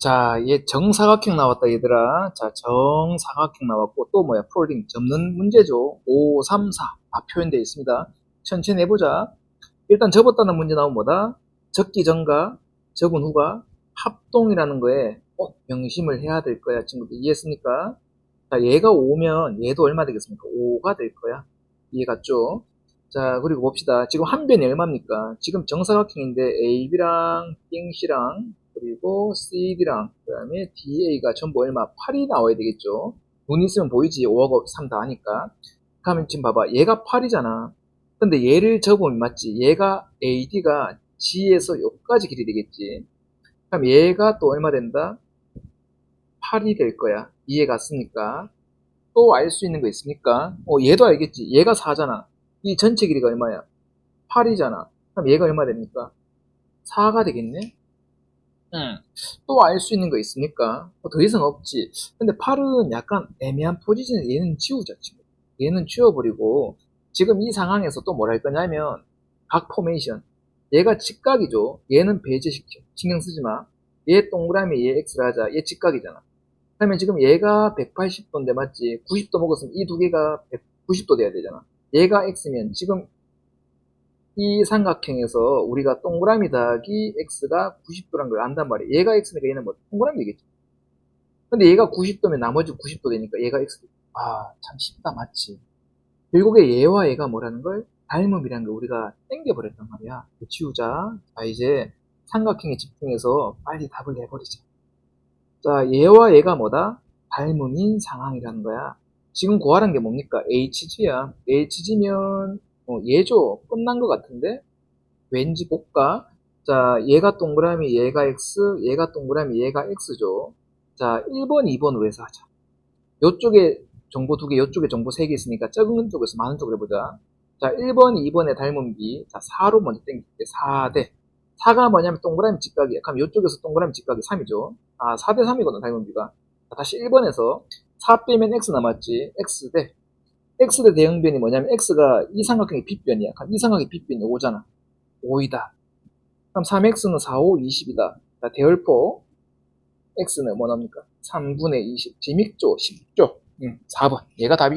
자, 얘 정사각형 나왔다, 얘들아. 자, 정사각형 나왔고, 또 뭐야, 폴딩, 접는 문제죠. 5, 3, 4. 다 표현되어 있습니다. 천천히 해보자. 일단 접었다는 문제 나오면 뭐다? 접기 전과 접은 후가 합동이라는 거에 꼭 명심을 해야 될 거야. 친구들 이해했습니까? 자, 얘가 5면 얘도 얼마 되겠습니까? 5가 될 거야. 이해갔죠? 자, 그리고 봅시다. 지금 한 변이 얼마입니까? 지금 정사각형인데 AB랑 BC랑 그리고 CD랑 그 다음에 DA가 전부 얼마? 8이 나와야 되겠죠? 눈 있으면 보이지. 5하고 3다 하니까. 그러면 지금 봐봐. 얘가 8이잖아. 근데 얘를 접으면 맞지. 얘가 AD가 G에서 여기까지 길이 되겠지. 그럼 얘가 또 얼마 된다? 8이 될 거야. 이해 갔습니까? 또 알 수 있는 거 있습니까? 어, 얘도 알겠지. 얘가 4잖아. 이 전체 길이가 얼마야? 8이잖아. 그럼 얘가 얼마 됩니까? 4가 되겠네? 응. 또알 수 있는 거 있습니까? 어, 더 이상 없지. 근데 8은 약간 애매한 포지션에 얘는 지우자, 지금. 얘는 치워버리고, 지금 이 상황에서 또 뭘 할 거냐면, 각 포메이션. 얘가 직각이죠. 얘는 배제시켜. 신경 쓰지 마. 얘 동그라미, 얘 X를 하자. 얘 직각이잖아. 그러면 지금 얘가 180도인데 맞지? 90도 먹었으면 이 두 개가 190도 돼야 되잖아. 얘가 X면 지금 이 삼각형에서 우리가 동그라미 더하기 X가 90도란 걸 안단 말이야. 얘가 X니까 얘는 뭐 동그라미 되겠지. 근데 얘가 90도면 나머지 90도 되니까 얘가 X. 아, 참 쉽다, 맞지? 결국에 얘와 얘가 뭐라는 걸? 닮음이라는 걸 우리가 땡겨버렸단 말이야. 지우자. 자, 이제 삼각형에 집중해서 빨리 답을 내버리자. 자, 얘와 얘가 뭐다? 닮음인 상황이라는 거야. 지금 구하라는 게 뭡니까? HG야. HG면, 어, 얘죠. 끝난 것 같은데? 왠지 볼까? 자, 얘가 동그라미, 얘가 X, 얘가 동그라미, 얘가 X죠. 자, 1번, 2번으로 해서 하자. 요쪽에 정보 두 개, 요쪽에 정보 세 개 있으니까 적은 쪽에서 많은 쪽으로 해보자. 자, 1번, 2번의 닮음비. 자, 4로 먼저 땡길게. 4대. 4가 뭐냐면 동그라미 직각이야. 그럼 요쪽에서 동그라미 직각이 3이죠. 아, 4대 3이거든, 닮음비가. 자, 다시 1번에서 4 빼면 X 남았지. X대. X대 대응변이 뭐냐면 X가 이 삼각형의 빗변이야. 그럼 이 삼각형의 빗변이 5잖아. 5이다. 그럼 3X는 4, 5, 20이다. 자, 대열포. X는 뭐 나옵니까? 3분의 20. 재밌죠? 쉽죠? 응, 4번. 얘가 답이